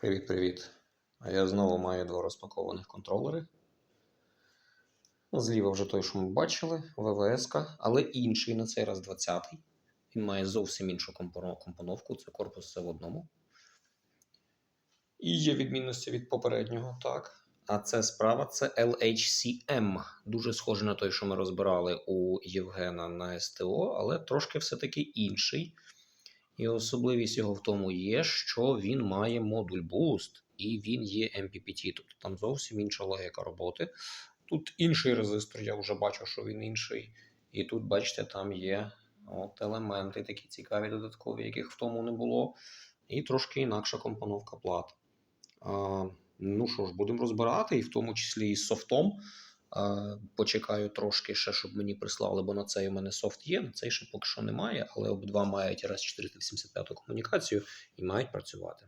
Привіт-привіт. А я знову маю два розпакованих контролери. Ну, Зліва вже той, що ми бачили, ВВС, але інший на цей раз 20-й. Він має зовсім іншу компоновку, це корпус все в одному. І є відмінності від попереднього, так. А це справа це LHCM. Дуже схожий на той, що ми розбирали у Євгена на СТО, але трошки все-таки інший. І особливість його в тому є, що він має модуль Boost і він є MPPT. Тобто там зовсім інша логіка роботи. Тут інший резистор, я вже бачу, що він інший. І тут, бачите, там є от елементи такі цікаві, додаткові, яких в тому не було. І трошки інакша компоновка плат. А, ну що ж, будемо розбирати, і в тому числі і з софтом. Почекаю трошки ще, щоб мені прислали, бо на цей у мене софт є, на цей ще поки що немає, але обидва мають раз 485 комунікацію і мають працювати.